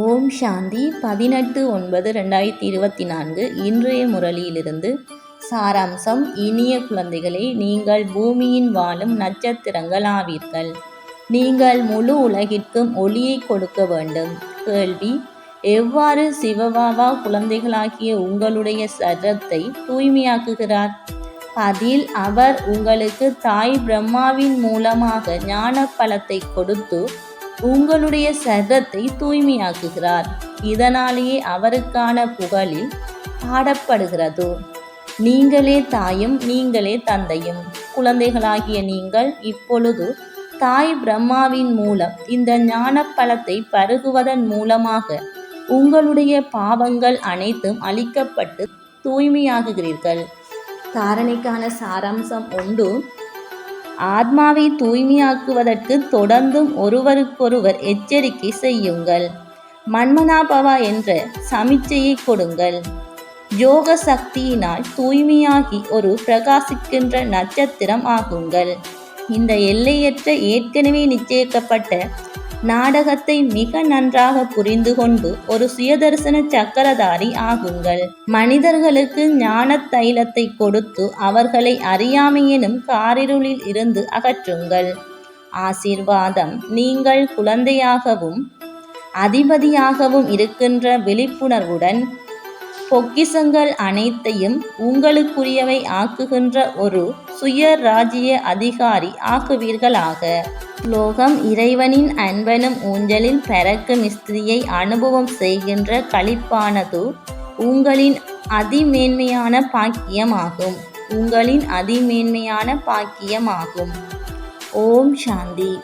ஓம் சாந்தி பதினெட்டு ஒன்பது ரெண்டாயிரத்தி இருபத்தி நான்கு இன்றைய முரளியிலிருந்து. சாராம்சம் இனிய குழந்தைகளே நீங்கள் பூமியின் வாழும் நட்சத்திரங்கள் ஆவீர்கள். நீங்கள் முழு உலகிற்கும் ஒளியை கொடுக்க வேண்டும். கேள்வி எவ்வாறு சிவபாபா குழந்தைகளாகிய உங்களுடைய சரத்தை தூய்மையாக்குகிறார்? பதில் அவர் உங்களுக்கு தாய் பிரம்மாவின் மூலமாக ஞான பலத்தை கொடுத்து உங்களுடைய சரத்தை தூய்மையாக்குகிறார். இதனாலேயே அவருக்கான புகழில் பாடப்படுகிறது? நீங்களே தாயும் நீங்களே தந்தையும். குழந்தைகளாகிய நீங்கள் இப்பொழுது தாய் பிரம்மாவின் மூலம் இந்த ஞான பழத்தை பருகுவதன் மூலமாக உங்களுடைய பாவங்கள் அனைத்தும் அழிக்கப்பட்டு தூய்மையாகுகிறீர்கள். தாரணைக்கான சாராம்சம் உண்டு ஆத்மாவை தூய்மையாக்குவதற்கு தொடர்ந்தும் ஒருவருக்கொருவர் எச்சரிக்கை செய்யுங்கள். மன்மனாபவா என்ற சமிச்சையை கொடுங்கள். யோக சக்தியினால் தூய்மையாகி ஒரு பிரகாசிக்கின்ற நட்சத்திரம் ஆகுங்கள். இந்த எல்லையற்ற ஏற்கனவே நிச்சயிக்கப்பட்ட நாடகத்தை மிக நன்றாக புரிந்து கொண்டு ஒரு சுயதர்சன சக்கரதாரி ஆகுங்கள். மனிதர்களுக்கு ஞான தைலத்தை கொடுத்து அவர்களை அறியாமையினும் காரிருளில் இருந்து அகற்றுங்கள். ஆசீர்வாதம். நீங்கள் குழந்தையாகவும் அதிபதியாகவும் இருக்கின்ற விழிப்புணர்வுடன் பொக்கிசங்கள் அனைத்தையும் உங்களுக்குரியவை ஆக்குகின்ற ஒரு சுய ராஜ்ய அதிகாரி ஆக்குவீர்களாக. ஸ்லோகம் இறைவனின் அன்பனும் ஊஞ்சலில் பறக்கும் ஸ்திரியை அனுபவம் செய்கின்ற களிப்பானது உங்களின் அதிமேன்மையான பாக்கியமாகும். உங்களின் அதிமேன்மையான பாக்கியமாகும். ஓம் சாந்தி.